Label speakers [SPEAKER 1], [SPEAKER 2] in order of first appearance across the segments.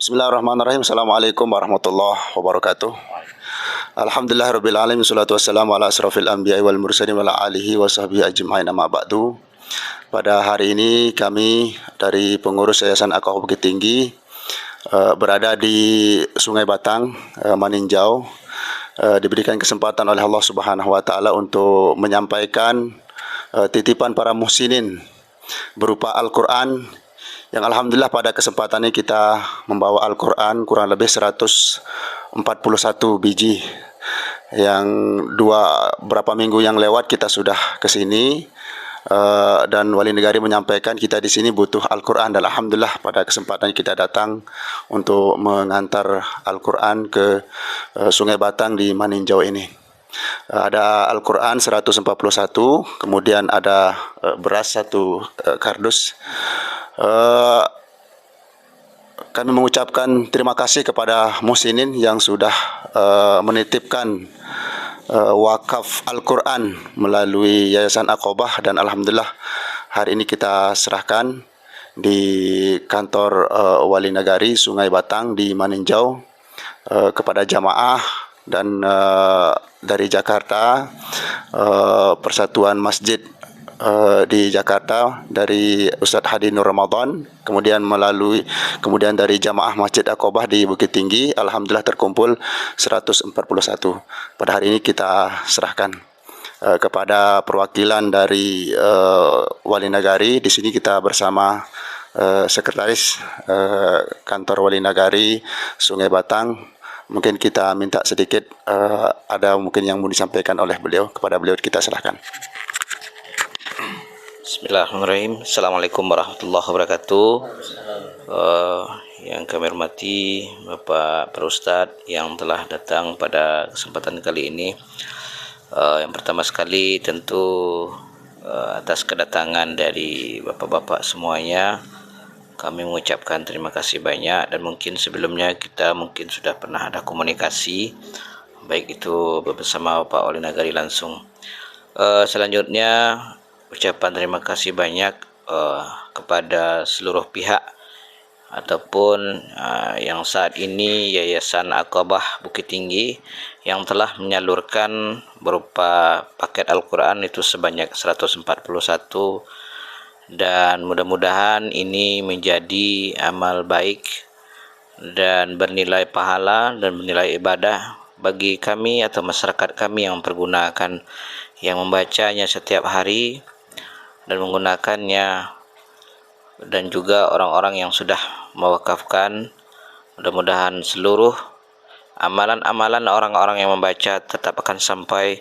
[SPEAKER 1] Bismillahirrahmanirrahim. Assalamualaikum warahmatullahi wabarakatuh. Alhamdulillah rabbil alamin salatu wassalamu ala asrafil anbiya'i wal mursalin wa ala alihi wa sahbihi ajma'in amma ba'du. Pada hari ini kami dari pengurus Yayasan Akau Bukit Tinggi uh, berada di Sungai Batang, uh, Maninjau uh, diberikan kesempatan oleh Allah Subhanahu wa taala untuk menyampaikan titipan para muhsinin berupa Al-Qur'an yang alhamdulillah pada kesempatan ini kita membawa Al-Qur'an kurang lebih 141 biji yang dua berapa minggu yang lewat kita sudah ke sini uh, dan wali negari menyampaikan kita di sini butuh Al-Qur'an dan alhamdulillah pada kesempatan kita datang untuk mengantar Al-Qur'an ke uh, Sungai Batang di Maninjau ini. Uh, ada Al-Quran 141, kemudian ada beras satu kardus. Uh, kami mengucapkan terima kasih kepada Musinin yang sudah uh, menitipkan uh, wakaf Al-Quran melalui Yayasan Akobah dan Alhamdulillah hari ini kita serahkan di kantor uh, Wali Nagari Sungai Batang di Maninjau uh, kepada jamaah dan uh, dari Jakarta uh, Persatuan Masjid uh, di Jakarta dari Ustaz Hadi Nur Ramadan kemudian melalui kemudian dari jamaah Masjid Akobah di Bukit Tinggi alhamdulillah terkumpul 141 pada hari ini kita serahkan uh, kepada perwakilan dari uh, Wali Nagari di sini kita bersama sekretaris uh, kantor Wali Nagari Sungai Batang. Mungkin kita minta sedikit uh, ada mungkin yang mau disampaikan oleh beliau. Kepada beliau kita serahkan.
[SPEAKER 2] Bismillahirrahmanirrahim. Assalamualaikum warahmatullahi wabarakatuh. Uh, yang kami hormati Bapak Perustad yang telah datang pada kesempatan kali ini. Uh, yang pertama sekali tentu uh, atas kedatangan dari bapak-bapak semuanya kami mengucapkan terima kasih banyak dan mungkin sebelumnya kita mungkin sudah pernah ada komunikasi baik itu bersama Pak Wali Nagari langsung. Uh, selanjutnya ucapan terima kasih banyak uh, kepada seluruh pihak ataupun uh, yang saat ini Yayasan Akabah Bukit Tinggi yang telah menyalurkan berupa paket Al-Quran itu sebanyak 141 dan mudah-mudahan ini menjadi amal baik dan bernilai pahala dan bernilai ibadah bagi kami atau masyarakat kami yang mempergunakan yang membacanya setiap hari dan menggunakannya. Dan juga orang-orang yang sudah mewakafkan mudah-mudahan seluruh amalan-amalan orang-orang yang membaca tetap akan sampai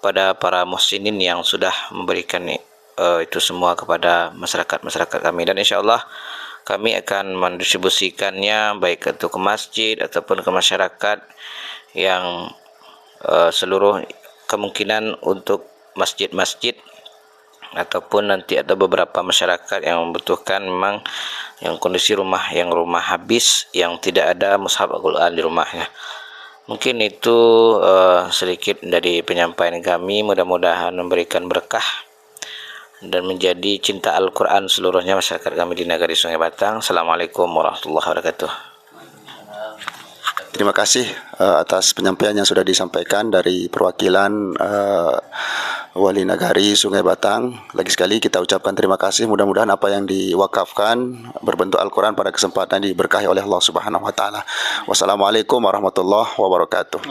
[SPEAKER 2] pada para muslimin yang sudah memberikan uh, itu semua kepada masyarakat-masyarakat kami. Dan insyaallah kami akan mendistribusikannya baik itu ke masjid ataupun ke masyarakat yang uh, seluruh kemungkinan untuk masjid-masjid ataupun nanti ada beberapa masyarakat yang membutuhkan memang yang kondisi rumah yang rumah habis yang tidak ada mushaf Al-Quran di rumahnya mungkin itu uh, sedikit dari penyampaian kami. Mudah-mudahan memberikan berkah dan menjadi cinta Al-Quran seluruhnya masyarakat kami di negeri Sungai Batang. Assalamualaikum warahmatullahi wabarakatuh
[SPEAKER 1] Terima kasih uh, atas penyampaian yang sudah disampaikan dari perwakilan uh, Wali Nagari Sungai Batang. Lagi sekali kita ucapkan terima kasih. Mudah-mudahan apa yang diwakafkan berbentuk Al-Quran pada kesempatan diberkahi oleh Allah Subhanahu Wa Taala. Wassalamualaikum warahmatullahi wabarakatuh.